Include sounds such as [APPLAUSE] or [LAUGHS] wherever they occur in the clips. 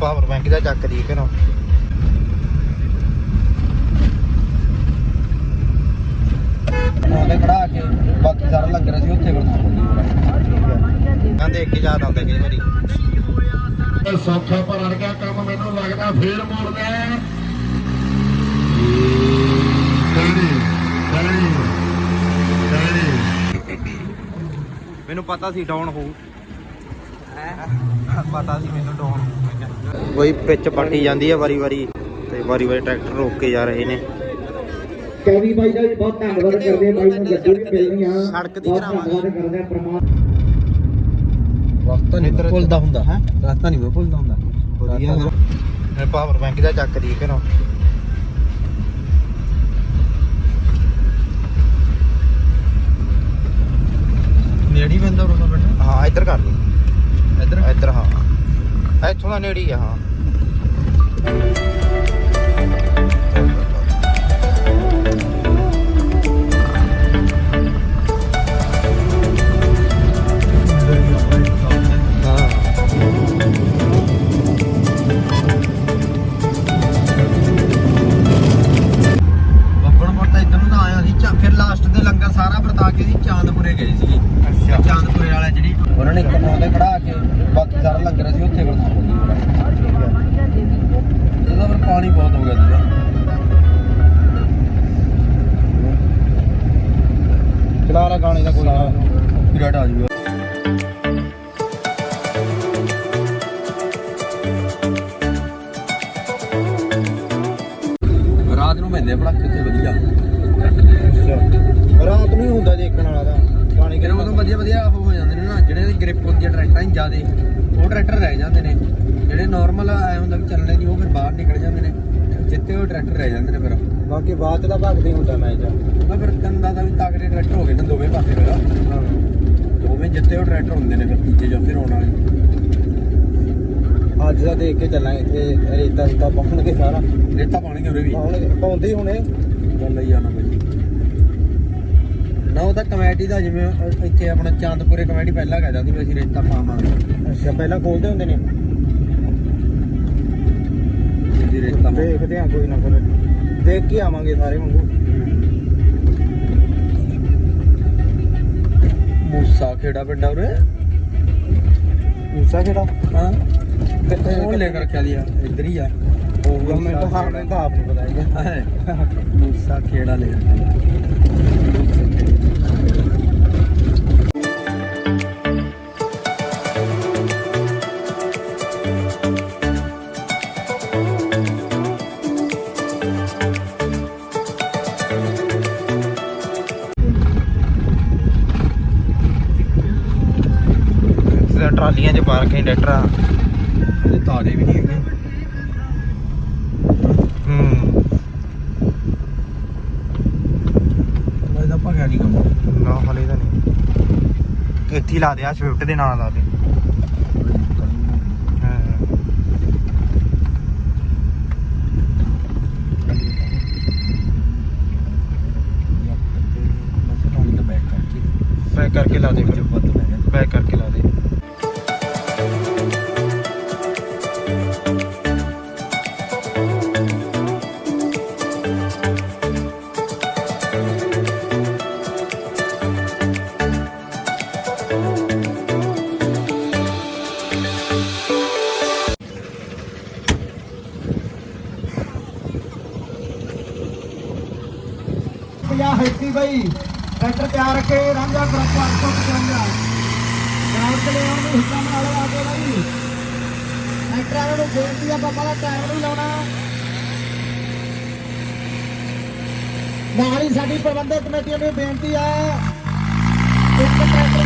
Power bank ਦਾ ਚੱਕ ਦੀ ਘਰੋਂ। ਉਹਦੇ ਖੜਾ ਕੇ ਬਾਕੀ ਸਾਰਾ ਲੰਗਰ ਅਸੀਂ ਉੱਥੇ ਵਰਤਾਂਗੇ ਮੈਂ ਦੇਖ ਕੇ ਯਾਦ ਆਉਂਦਾ ਕਈ ਵਾਰੀ। ਸੌਖਾ ਭਰਨ ਗਿਆ ਕੰਮ ਮੈਨੂੰ ਲੱਗਦਾ ਫੇਰ ਮੋੜਦਾ ਮੈਨੂੰ ਪਤਾ ਸੀ ਡਾਊਨ ਹੋਊ। ਪਤਾ ਸੀ ਮੈਨੂੰ ਕੋਈ ਪਿੱਚ ਪੱਟੀ ਜਾਂਦੀ ਹੈ ਵਾਰੀ ਵਾਰੀ ਤੇ ਵਾਰੀ ਵਾਰੀ ਟਰੈਕਟਰ ਰੋਕ ਕੇ ਜਾ ਰਹੇ ਨੇ। ਕਵੀ ਬਾਈ ਦਾ ਵੀ ਬਹੁਤ ਧੰਨਵਾਦ ਕਰਦੇ ਆ ਬਾਈ ਨੂੰ ਗੱਡੀ ਵੀ ਮਿਲਣੀ ਆ। ਸੜਕ ਦੀ। ਧੰਨਵਾਦ ਕਰਦੇ ਆ ਪ੍ਰਮਾਤਮਾ ਰਸਤਾ ਨਹੀਂ ਭੁੱਲਦਾ ਹੁੰਦਾ। ਹੈ? ਰਸਤਾ ਨਹੀਂ ਮੈਂ ਭੁੱਲਦਾ ਹੁੰਦਾ। ਵਧੀਆ ਮੈਂ ਪਾਵਰ ਬੈਂਕ ਦਾ ਚੱਕ ਦੀ ਘਰੋਂ। ਨੇੜੀ ਬੰਦਾ ਰੋਣਾ ਬੈਠਾ ਹਾਂ ਇੱਧਰ ਕਰ ਲਈ। ਇੱਧਰ। ਇੱਧਰ ਹਾਂ। ਇੱਥੋਂ ਦਾ ਨੇੜੇ ਹੀ ਆ ਹਾਂ ਹਾਂ। ਤੇ ਲੰਗਰ ਸਾਰਾ ਵਰਤਾ ਕੇ ਅਸੀਂ ਚਾਂਦਪੁਰੇ ਗਏ ਸੀਗੇ। ਅੱਛਾ। ਚਾਂਦਪੁਰੇ ਵਾਲਾ ਜਿਹੜੀ ਉਹਨਾਂ ਨੇ ਇੱਕ ਪਾਉਂਦੇ ਖੜਾ ਕੇ ਬਾਕੀ ਸਾਰਾ ਲੰਗਰ ਅਸੀਂ ਉੱਥੇ ਵਰਤਾਂਗੇ ਇਹਦਾ ਫਿਰ ਪਾਣੀ ਬਹੁਤ ਹੋ ਗਿਆ ਸੀਗਾ। ਚਲਾ ਗਾਣੇ ਦਾ ਕੋਈ ਨਾ। ਪੀਰੀਅਡ ਆ ਜੂਗਾ। ਰਾਤ ਨੂੰ ਪੈਂਦੇ ਪੜਾਕੇ ਤੇ ਵਧੀਆ। ਰਾਤ ਨੂੰ ਹੀ ਹੁੰਦਾ ਦੇਖਣ ਵਾਲਾ ਤਾਂ। ਗਾਣੇ ਕਿਹੜਾ ਮਤਲਬ ਵਧੀਆ ਵਧੀਆ ਉਹ ਹੋ ਜਾਂਦੇ ਨੇ ਨਾ। ਜਿਹੜੇ ਦੀ ਗ੍ਰਿਪ ਹੁੰਦੀ ਹੈ ਟਰੈਕਟਰਾਂ ਦੀ ਜ਼ਿਆਦੇ ਉਹ ਟਰੈਕਟਰ ਰਹਿ ਜਾਂਦੇ ਨੇ। ਜਿਹੜੇ ਨਾਰਮਲ ਆਏ ਹੁੰਦਾ ਵੀ ਚੱਲਣੇ ਨਹੀਂ ਉਹ ਫਿਰ ਬਾਹਰ ਨਿਕਲ ਜਾਂਦੇ ਨੇ। ਜਿੱਤੇ ਉਹ ਟਰੈਕਟਰ ਰਹਿ ਜਾਂਦੇ ਨੇ ਫਿਰ। ਬਾਕੀ ਬਾਅਦ ਚ ਤਾਂ ਭਗਦੇ ਹੁੰਦਾ ਮੈਚ ਉਹ ਫਿਰ ਕੰਦਾ ਦਾ ਵੀ ਤਗੜੇ ਟਰੈਕਟਰ ਹੋ ਗਏ ਨੇ ਦੋਵੇਂ ਪਾਸੇ ਫਿਰ। ਦੋਵੇਂ ਜਿੱਤੇ ਉਹ ਟਰੈਕਟਰ ਹੁੰਦੇ ਨੇ ਫਿਰ ਤੀਜੇ ਚੌਥੇ ਰੋਣ ਵਾਲੇ। ਅੱਜ ਦਾ ਦੇਖ ਕੇ ਚੱਲਾਂਗੇ ਇੱਥੇ ਰੇਤਾ ਰੇਤਾ ਪਾਉਣਗੇ ਸਾਰਾ। ਰੇਤਾ ਪਾਣਗੇ ਉਰੇ ਵੀ। ਪਾਉਣਗੇ ਪਾਉਂਦੇ ਹੀ ਹੁਣੇ। ਗੱਲ ਹੀ ਬਈ ਨਾ ਉਹ ਤਾਂ ਕਮੇਟੀ ਦਾ ਜਿਵੇਂ ਅ- ਇੱਥੇ ਆਪਣਾ ਚਾਂਦਪੁਰੇ ਕਮੇਟੀ ਪਹਿਲਾਂ ਕਹਿ ਜਾਂਦੀ ਵੀ ਅਸੀਂ ਰੇਤਾ ਪਾਵਾਂਗੇ ਅੱਛਾ ਪਹਿਲਾਂ ਖੋਲਦੇ ਹੁੰਦੇ ਨੇ? ਅਸੀਂ ਰੇਤਾ ਪਾਵਾਂਗੇ। ਦੇਖਦੇ ਆ ਕੋਈ ਨਾ ਫਿਰ। ਦੇਖ ਕੇ ਆਵਾਂਗੇ ਸਾਰੇ ਵਾਂਗੂ। ਮੂਸਾ ਖੇੜਾ ਪਿੰਡਾ ਉਰੇ? ਮੂਸਾ ਕਿਹੜਾ ਹਾਂ। ਕਿੱਥੇ ਉਹ ਲੈ ਕੇ ਰੱਖਿਆ ਦੀ ਆ ਇੱਧਰ ਹੀ ਆ। ਹੋਊਗਾ ਮੈਨੂੰ ਤਾਂ ਹਾਂ ਮੈਨੂੰ ਤਾਂ ਆਪ ਨੂੰ ਪਤਾ ਹੈਗਾ ਮੂਸਾ ਖੇੜਾ ਲੈ ਰੱਖਿਆ ਟਰਾਲੀਆਂ 'ਚ ਪਾ ਰੱਖੇ ਟਰੈਕਟਰ ਇਹਦੇ ਤਾਰੇ ਵੀ ਨਹੀਂ ਹੈਗੇ ਹੂੰ ਇਹਦਾ ਭਗਿਆ ਨਹੀਂ ਕੰਮ ਨਾ ਹਲੇ ਤਾਂ ਨਹੀਂ ਇੱਥੇ ਹੀ ਲਾ ਦੇ ਆ ਸਵਿਫਟ ਦੇ ਨਾਲ ਲਾ ਦੇ। ਹਾਂ। ਪੈਕ ਕਰਕੇ ਲਾ ਦੇ ਫਿਰ। ਪੈਕ ਕਰਕੇ ਲਾ ਦੇ। ਪੰਜਾਹ ਟਰੈਕਟਰ ਤਿਆਰ ਰੱਖੇ ਰਾਂਝਾ ਗਰੁੱਪ 855 ਗਰਾਊਂਡ ਤੇ ਲਿਆਉਣ ਨੂੰ ਹਿੱਸਾ ਬਣਾ ਲਓ ਆਗੇ ਬਾਈ ਟਰੈਕਟਰ ਨੂੰ ਬੇਨਤੀ ਆ ਬਾਬਾ ਦਾ ਟਾਇਰ ਨਹੀਂ ਲਾਉਣਾ। ਨਾਲ ਹੀ ਸਾਡੀ ਪ੍ਰਬੰਧਕ ਕਮੇਟੀ ਨੂੰ ਬੇਨਤੀ ਆ। ਇੱਕ ਟਰੈਕਟਰ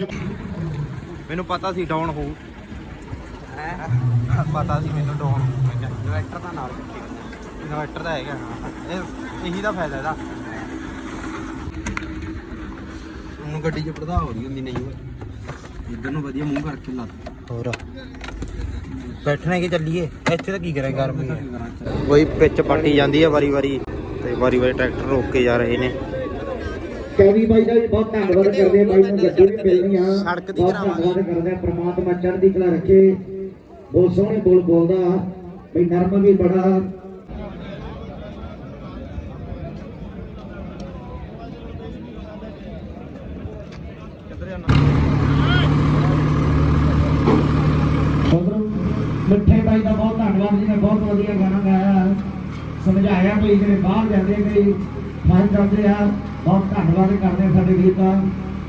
ਮੈਨੂੰ ਪਤਾ ਸੀ ਡਾਊਨ ਹੋਊ। ਪਤਾ ਸੀ ਮੈਨੂੰ ਡਾਊਨ ਹੋਊ। ਇਨਵਰਟਰ ਦਾ ਨਾਲ ਇਨਵਰਟਰ ਦਾ ਹੈਗਾ ਹਾਂ। ਇਹ ਇਹੀ ਦਾ ਫਾਇਦਾ ਇਹਦਾ। ਗੱਡੀ 'ਚ ਪੜਦਾ ਹੋ ਰਹੀ ਹੁੰਦੀ ਨਹੀਂ ਇੱਧਰ ਨੂੰ ਵਧੀਆ ਮੂੰਹ ਕਰਕੇ ਲੱਤ ਹੋਰ? ਬੈਠਣਾ ਕਿ ਚੱਲੀਏ? ਇੱਥੇ ਤਾਂ ਕੀ ਕਰਾਂ ਗਰਮੀ ਹੈ। ਕੋਈ ਪਿੱਚ ਪੱਟੀ ਜਾਂਦੀ ਹੈ ਵਾਰੀ ਵਾਰੀ। ਤੇ ਵਾਰੀ ਵਾਰੀ ਟਰੈਕਟਰ ਰੋਕ ਕੇ ਜਾ ਰਹੇ ਨੇ। ਕੈਵੀ ਬਾਈ ਦਾ ਵੀ ਬਹੁਤ ਧੰਨਵਾਦ ਕਰਦੇ ਆ ਬਾਈ ਨੂੰ ਗੱਡੀ ਵੀ ਮਿਲਣੀ ਆ। ਸੜਕ ਦੀ। ਧੰਨਵਾਦ ਕਰਦੇ ਆ ਪ੍ਰਮਾਤਮਾ ਚੜ੍ਹਦੀ ਕਲਾ ਰੱਖੇ। ਬਹੁਤ ਸੋਹਣੇ ਬੋਲ ਬੋਲਦਾ। ਬਈ ਨਰਮ ਵੀ ਬੜਾ। ਮਿੱਠੇ ਬਾਈ ਦਾ ਬਹੁਤ ਧੰਨਵਾਦ ਜੀ ਨੇ ਬਹੁਤ ਵਧੀਆ ਗਾਣਾ ਗਾਇਆ। ਸਮਝਾਇਆ ਵੀ ਜਿਹੜੇ ਬਾਹਰ ਜਾਂਦੇ ਕਈ ਫਸ ਜਾਂਦੇ ਆ। ਬਹੁਤ ਧੰਨਵਾਦ ਕਰਦੇ ਆ ਸਾਡੇ ਵੀਰ ਦਾ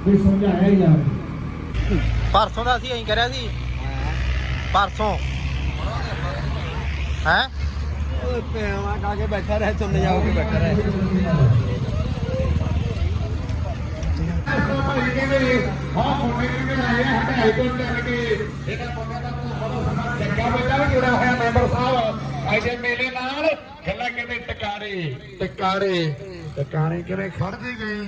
ਵੀ ਸਮਝਾਇਆ ਹੀ ਜਾਵੇ ਪਰਸੋਂ ਦਾ ਅਸੀਂ ਐਂ ਕਰਿਆ ਸੀ। ਪਰਸੋਂ। ਹੈ? ਓਏ ਪਿਆਵਾ ਕਾ ਕੇ ਬੈਠਾ ਰਹਿ ਚੁੰਨ ਜਾਓਗੇ ਬੈਠਾ ਰਹਿ। ਹਾਂ ਮੁੰਡੇ ਨੇ ਆਏ ਹਟਾਈ ਤੋਂ ਚੱਲ ਕੇ ਇਹਨਾਂ ਬੰਦਿਆਂ ਦਾ ਬਹੁਤ ਸਮਾਂ ਚੰਗਾ ਬੱਚਾ ਵੀ ਜੁੜਿਆ ਹੋਇਆ ਮੈਂਬਰ ਸਾਹਿਬ। ਅਜੇ ਮੇਲੇ ਨਾਲ ਗੱਲਾਂ ਕਹਿੰਦੇ ਟਕਾਰੇ ਟਕਾਰੇ। ਟਕਾਰੇ ਕਿਵੇਂ ਖੜਦੀ ਗਈ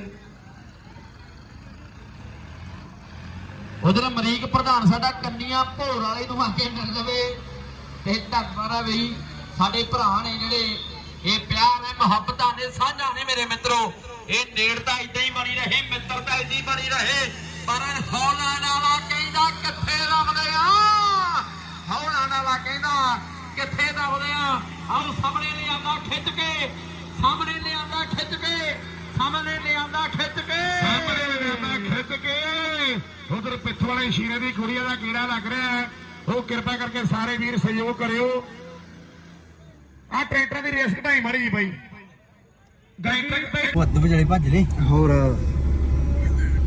ਉਧਰ ਅਮਰੀਕ ਪ੍ਰਧਾਨ ਸਾਡਾ ਕੰਨੀਆਂ ਭੋਰ ਵਾਲੇ ਨੂੰ ਆ ਕੇ ਮਿਲ ਜਾਵੇ ਤੇ ਧੰਨਵਾਦ ਆ ਸਾਡੇ ਭਰਾ ਨੇ ਜਿਹੜੇ ਇਹ ਪਿਆਰ ਹੈ ਮੁਹੱਬਤਾਂ ਨੇ, ਸਾਂਝਾਂ ਨੇ ਮੇਰੇ ਮਿੱਤਰੋ। ਇਹ ਨੇੜਤਾ ਇਦਾਂ ਹੀ ਬਣੀ ਰਹੇ ਮਿੱਤਰਤਾ ਇਦਾਂ ਹੀ ਬਣੀ ਰਹੇ। ਪਰ ਹੌਲਾ ਨਾਲਾ ਕਹਿੰਦਾ ਕਿੱਥੇ ਦਬਦੇ ਆ? ਹੌਲਾ ਨਾਲਾ ਕਹਿੰਦਾ ਕਿੱਥੇ ਦਬਦੇ ਆ? ਆਹ ਸਾਹਮਣੇ ਲਿਆਂਦਾ ਖਿੱਚ ਕੇ, ਸਾਹਮਣੇ ਲਿਆ ਖਿੱਚ ਕੇ ਸਾਹਮਣੇ ਲਿਆਂਦਾ ਖਿੱਚ ਕੇ। ਸਾਹਮਣੇ ਲਿਆਂਦਾ ਖਿੱਚ ਕੇ। ਉਧਰ ਪਿੱਛ ਵਾਲੇ ਸ਼ੀਰੇ ਦੀ ਕੁੜੀਆਂ ਦਾ ਕੀੜਾ ਲੱਗ ਰਿਹਾ ਹੈ। ਉਹ ਕਿਰਪਾ ਕਰਕੇ ਸਾਰੇ ਵੀਰ ਸਹਿਯੋਗ ਕਰਿਓ। ਆ ਟਰੈਕਟਰ ਦੀ ਰੇਸ ਘਟਾਈ ਮਾਰੀ ਜੀ ਬਾਈ। ਅੱਧ ਵਿਚਾਲੇ ਭੱਜ ਲੈ ਹੋਰ।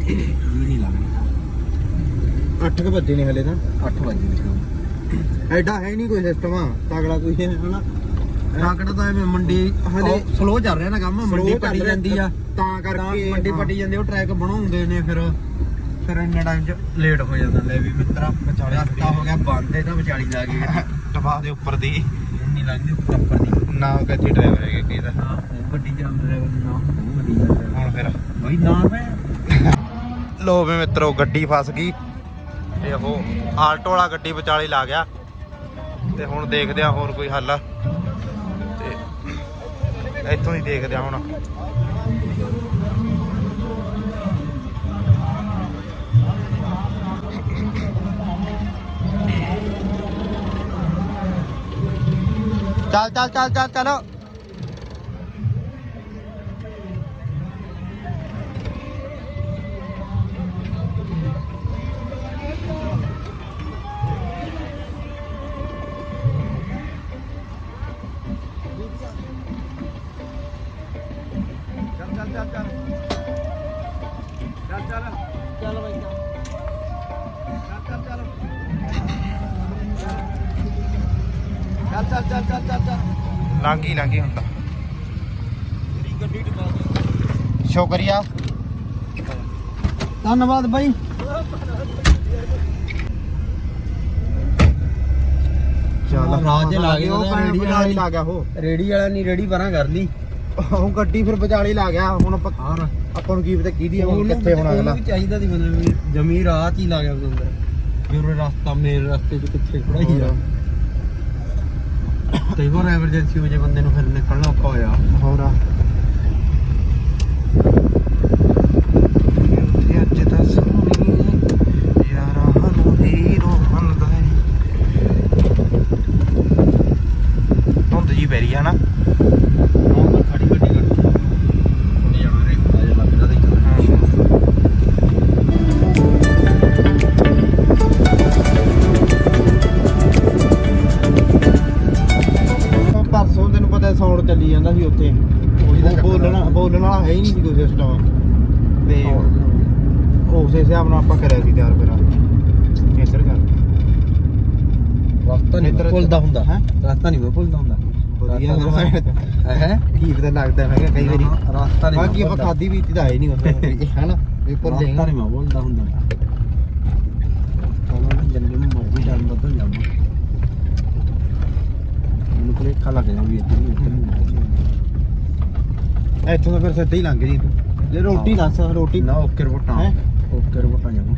ਨਹੀਂ ਲੱਗਦਾ। 8 ਕੁ ਵੱਜੇ ਨੇ ਹਲੇ ਤਾਂ। 8 ਵਜੇ ਨਿਕਲ ਐਡਾ ਹੈ ਨਹੀਂ ਕੋਈ ਸਿਸਟਮ ਆ ਤਗੜਾ ਕੋਈ ਹੈ ਹਨਾ? ਰਾਕਟ ਤਾਂ ਐਵੇਂ ਮੰਡੀ ਹਲੇ ਸਲੋ ਚੱਲ ਰਿਹਾ ਨਾ ਕੰਮ ਮੰਡੀ ਪੱਟੀ ਜਾਂਦੀ ਆ। ਤਾਂ ਤਾਂ ਕਰਕੇ ਮੰਡੀ। ਪੱਟੀ ਜਾਂਦੀ ਉਹ ਟਰੈਕ ਬਣਾਉਂਦੇ ਨੇ ਫਿਰ। ਫਿਰ ਇੰਨੇ ਟਾਈਮ ਚ ਲੇਟ ਹੋ ਜਾਂਦਾ। ਲੈ ਵੀ ਮਿੱਤਰਾ ਵਿਚਾਲੇ ਰਸਤਾ ਹੋ ਗਿਆ ਬੰਦ ਇਹਦਾ ਵਿਚਾਲੀ ਲਾ ਗਏ [LAUGHS] ਦਬਾ ਦੇ ਉੱਪਰ ਦੀ। ਨਹੀਂ ਲੱਗਦੀ ਉੱਪਰ ਦੀ। ਨਾ ਗੱਡੀ ਡਰਾਈਵਰ ਹੈਗਾ ਕੀ ਦਾ। ਹਾਂ ਗੱਡੀ ਚੱਲ ਡਰਾਈਵਰ ਨਾ ਉਹ ਗੱਡੀ ਚੱਲ ਹੁਣ ਫਿਰ। ਬਈ ਨਾ ਮੈਂ। ਲੋ ਵੀ ਮਿੱਤਰੋ ਗੱਡੀ ਫਸ ਗਈ। ਤੇ ਉਹ ਆਲਟੋ ਵਾਲਾ ਗੱਡੀ ਵਿਚਾਲੇ ਲਾ ਗਿਆ। ਤੇ ਹੁਣ ਦੇਖਦੇ ਆ ਹੋਰ ਕੋਈ ਹੱਲ। ਤੇ ਇੱਥੋਂ ਹੀ ਦੇਖਦੇ ਆ ਹੁਣ। ਚੱਲ ਚੱਲ ਚੱਲ ਚੱਲ ਚਲੋ। ਚੱਲ ਚੱਲ ਚੱਲ ਚੱਲ ਚੱਲ ਚੱਲ ਲਾਂਗੀ ਲਾਂਗੀ ਹੁੰਦਾ। ਤੇਰੀ ਗੱਡੀ ਟਪਾ ਦੇ ਸ਼ੁਕਰੀਆ। ਧੰਨਵਾਦ ਬਾਈ। ਚੱਲ। ਰਾਜ ਲਾ ਗਏ ਉਹ ਵਿਚਾਲੇ ਲਾ ਗਿਆ ਉਹ। ਰੇੜੀ ਵਾਲਾ ਨਹੀਂ ਰੇੜੀ ਪਰਾਂ ਕਰ ਲਈ। ਉਹ ਗੱਡੀ ਫਿਰ ਵਿਚਾਲੇ ਲਾ ਗਿਆ। ਹੁਣ ਆਪਾਂ ਆਪਾਂ ਨੂੰ ਕੀ ਪਤਾ ਕਿਹਦੀ ਆ ਹੁਣ ਕਿੱਥੇ ਹੋਣਾ ਅਗਲਾ। ਵੀ ਚਾਹੀਦਾ ਦੀ ਮਤਲਬ ਵੀ ਜਮੀ ਰਾਤ ਹੀ ਲਾ ਗਿਆ ਉਹਦੇ ਅੰਦਰ। ਫਿਰ ਰਸਤਾ ਮੇਰੇ ਰਸਤੇ 'ਚ ਕਿੱਥੇ ਖੜਾ ਆ। ਕਈ ਵਾਰ ਐਮਰਜੈਂਸੀ ਹੋ ਜੇ ਬੰਦੇ ਨੂੰ ਫਿਰ ਨਿਕਲਣਾ ਔਖਾ ਹੋਇਆ। ਹੋਰ ਆ। ਚੱਲੀ ਜਾਂਦਾ ਸੀ ਉੱਥੇ। ਉਹੀ ਤਾਂ ਉਹ ਚੱਕਰ ਆ। ਬੋਲਣਾ ਬੋਲਣ ਵਾਲਾ ਹੈ ਹੀ ਨਹੀਂ ਸੀ ਕੋਈ ਸਿਸਟਮ ਤੇ ਉਸੇ ਹਿਸਾਬ ਨਾਲ ਆਪਾਂ ਕਰਿਆ ਸੀ ਤਿਆਰ ਫਿਰ। ਇੱਧਰ ਕਰ। ਰਸਤਾ ਨਹੀਂ ਇੱਧਰ- ਭੁੱਲਦਾ ਹੁੰਦਾ। ਹੈਂ? ਰਸਤਾ ਨਹੀਂ ਮੈਂ ਭੁੱਲਦਾ ਹੁੰਦਾ। ਵਧੀਆ ਹੈ। ਕੀ ਪਤਾ ਲੱਗਦਾ ਮੈਂ ਕਿਹਾ ਕਈ ਵਾਰੀ। ਰਸਤਾ ਨਹੀਂ ਬਾਕੀ ਆਪਾਂ ਖਾਦੀ ਪੀਤੀ ਤਾਂ ਆਏ ਨਹੀਂ ਉਸ ਹਨਾ? ਵੀ ਭੁੱਲ ਰਸਤਾ ਨਹੀਂ ਮੈਂ ਭੁੱਲਦਾ ਹੁੰਦਾ ਚਲੋ ਜੰਨੇ ਨੂੰ ਮਰਜ਼ੀ ਟਾਈਮ ਬਦਲ ਜਾਵਾਂ ਭੁਲੇਖਾ ਲੱਗ ਜਾਂਦਾ ਵੀ ਇੱਥੇ ਨਹੀਂ ਇੱਥੇ ਨਹੀਂ ਇੱਥੋਂ ਤਾਂ ਫਿਰ ਸਿੱਧਾ ਹੀ ਲੰਘ ਜੀ ਤੂੰ। ਜੇ ਰੋਟੀ ਦੱਸ ਰੋਟੀ। ਨਾ ਓਕੇ ਰਿਪੋਰਟਾਂ ਹੈਂ? ਓਕੇ ਰਿਪੋਰਟਾਂ ਜਾਵਾਂ।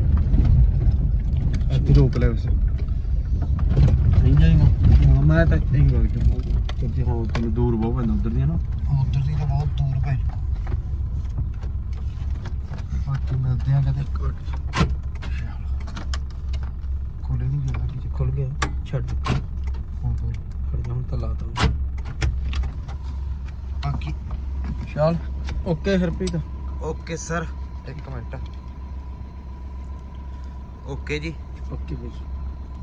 ਇੱਥੇ ਰੋਕ ਲੈ ਉਸ ਨਹੀਂ ਜਾਈਗਾ ਹਾਂ ਮੈਂ ਤਾਂ ਇੱਥੇ ਹੀ ਵਗ ਜਾਵਾਂ ਕਿਉਂਕਿ ਹਾਂ ਤੈਨੂੰ ਦੂਰ ਬਹੁਤ ਪੈਂਦਾ ਉਧਰ ਦੀ ਨਾ? ਉਧਰ ਦੀ ਤਾਂ ਬਹੁਤ ਦੂਰ ਪੈ ਬਾਕੀ ਮਿਲਦੇ ਆ ਕਦੇ ਕੋਲੇ ਨਹੀਂ ਜਗ੍ਹਾ ਜੀ ਖੁੱਲ ਗਿਆ। ਛੱਡ। ਖੜ ਜਾ ਹੁਣ ਤਾਂ ਲਾਤਾ ਬਾਕੀ ਚੱਲ ਓਕੇ ਹਰਪ੍ਰੀਤ? Okay sir. ਇੱਕ ਮਿੰਟ। ਓਕੇ ਜੀ। ਓਕੇ ਬਈ।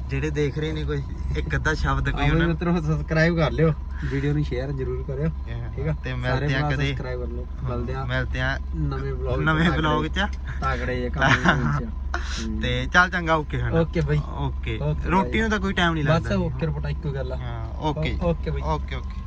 ਜਿਹੜੇ ਦੇਖ ਰਹੇ ਨੇ ਕੋਈ ਇੱਕ ਅੱਧਾ ਸ਼ਬਦ ਕੋਈ ਆਪਣੇ ਉਹਨਾਂ ਮਿੱਤਰੋ ਸਬਸਕ੍ਰਾਈਬ ਕਰ ਲਿਓ। ਵੀਡੀਓ ਨੂੰ ਸ਼ੇਅਰ ਜ਼ਰੂਰ ਕਰਿਓ ਠੀਕ ਆ? ਤੇ ਮਿਲਦੇ ਆ ਕਦੇ। ਸਬਸਕ੍ਰਾਈਬ ਕਰ ਲਓ ਮਿਲਦੇ ਆ ਮਿਲਦੇ ਆ ਨਵੇਂ ਵਲੌਗ ਨਵੇਂ ਵਲੌਗ 'ਚ ਤਾਗੜੇ ਜੇ ਕੰਮ ਵਿੱਚ। [LAUGHS] ਤੇ ਚੱਲ ਚੰਗਾ ਓਕੇ ਹਣਾ। ਓਕੇ ਬਈ। ਓਕੇ ਰੋਟੀ ਨੂੰ ਤਾਂ ਕੋਈ ਟਾਈਮ ਨਹੀਂ ਬਸ ਲੱਗਦਾ। ਓਕੇ ਰਿਪੋਰਟ ਇੱਕੋ ਗੱਲ ਆ। ਹਾਂ ਓਕੇ ਓਕੇ ਬਈ। Okay okay